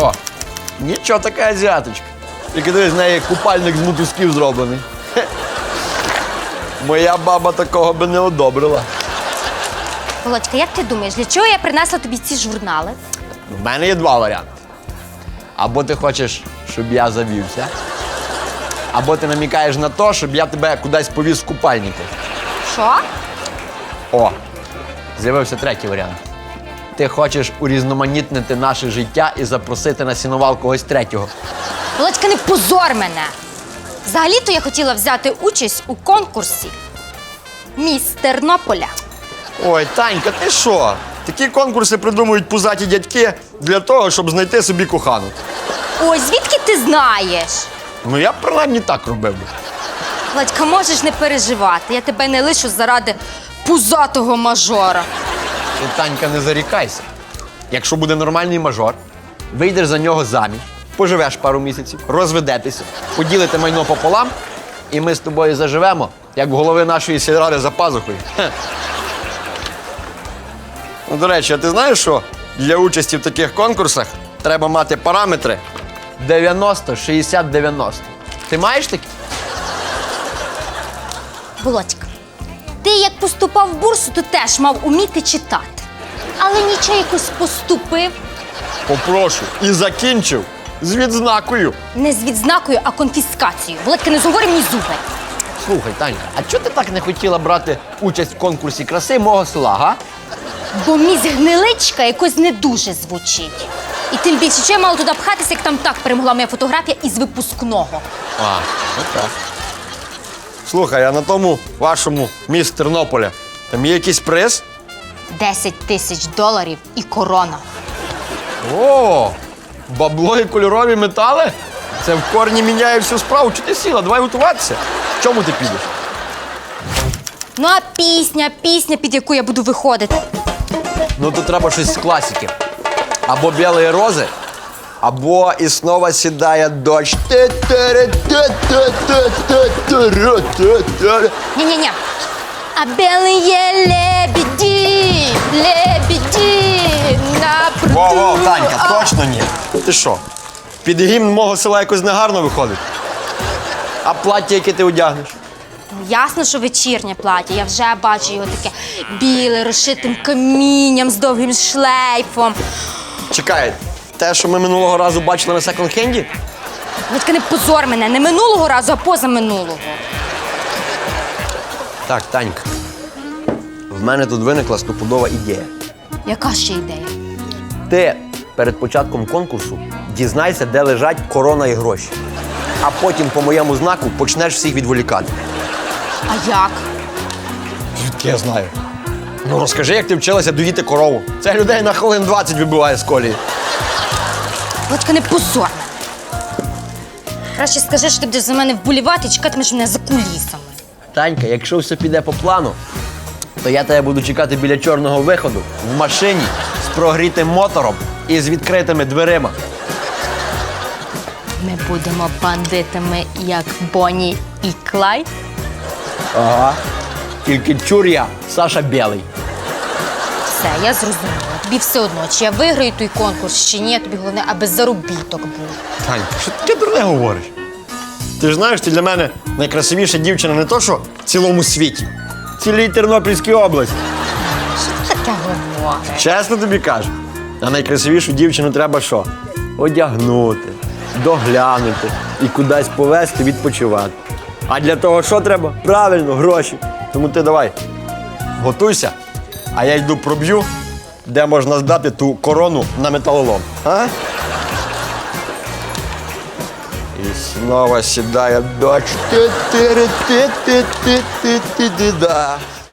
О, нічого така азіаточка. Тільки дивись, з неї купальник з мотузків зроблений. Хе. Моя баба такого би не одобрила. Володька, як ти думаєш, для чого я принесла тобі ці журнали? В мене є два варіанти. Або ти хочеш, щоб я завівся, або ти намікаєш на те, щоб я тебе кудись повіз в купальнику. Що? О, з'явився третій варіант. Ти хочеш урізноманітнити наше життя і запросити на сінувал когось третього. Володька, не позор мене. Взагалі-то я хотіла взяти участь у конкурсі Міс Тернополя. Ой, Танька, ти що? Такі конкурси придумують пузаті дядьки для того, щоб знайти собі кохану. Ой, звідки ти знаєш? Ну я б принаймні так робив. би. Володька, можеш не переживати. Я тебе не лишу заради пузатого мажора. Ти, Танька, не зарікайся. Якщо буде нормальний мажор, вийдеш за нього заміж, поживеш пару місяців, розведетеся, поділите майно пополам, і ми з тобою заживемо, як в голови нашої сільради за пазухою. Ну, до речі, а ти знаєш, що для участі в таких конкурсах треба мати параметри 90, 60, 90. Ти маєш такі? Володька, ти як поступав в бурсу, то теж мав уміти читати. Але нічого якось поступив Попрошу. І закінчив з відзнакою. не з відзнакою, а конфіскацією. Володька, не зговори мені зуби. Слухай, Таня, а чого ти так не хотіла брати участь в конкурсі краси мого села, га? Бо місь гниличка якось не дуже звучить. І тим більше, що я мала туди пхатися, як там так перемогла моя фотографія із випускного. А, ну так. Слухай, а на тому вашому міс Тернополя там є якийсь приз? 10 тисяч доларів і корона. О, бабло і кольорові метали? Це в корні міняє всю справу. Чи ти сіла? Давай готуватися. В чому ти підеш? Ну а пісня, пісня, під яку я буду виходити. Ну то треба щось з класики. Або білі рози, або і знову сідає дощ. Ні-ні-ні. А белые лебеді, лебеді на пруду. Во-во, Танька, точно ні. Ти що? Під гімн мого села якось негарно виходить. А плаття, яке ти одягнеш? Ну, Ясно, що вечірнє плаття. Я вже бачу його таке біле, розшитим камінням з довгим шлейфом. Чекай, те, що ми минулого разу бачили на секонд-хенді? Володька, не позор мене, не минулого разу, а позаминулого. Так, Танька. В мене тут виникла стопудова ідея. Яка ще ідея? Ти перед початком конкурсу дізнайся, де лежать корона і гроші. А потім по моєму знаку почнеш всіх відволікати. А як? Звідки я знаю? Ну розкажи, як ти вчилася доїти корову. Це людей на хвилин 20 вибиває з колії. Володька, не позор мене. Краще скажи, що ти будеш за мене вболівати і чекатимеш мене за кулісами. Танька, якщо все піде по плану, то я тебе буду чекати біля чорного виходу в машині з прогрітим мотором і з відкритими дверима. Ми будемо бандитами, як Бонні і Клайд. Ага. Тільки чур я, Саша Білий. Все, я зрозуміла. Тобі все одно, чи я виграю той конкурс, чи ні, тобі головне, аби заробіток був. Тань, що ти дурне говориш? Ти ж знаєш, ти для мене найкрасивіша дівчина не то, що в цілому світі, в цілій Тернопільській області. Що ти таке говориш? Чесно тобі кажу. А найкрасивішу дівчину треба що? Одягнути, доглянути і кудись повезти, відпочивати. А для того що треба? Правильно, гроші. Тому ти давай, готуйся, а я йду проб'ю, де можна здати ту корону на металолом. А? І знову сідає дочка. Ти-ти-ри-ти-ти-ти-ти-ти-да.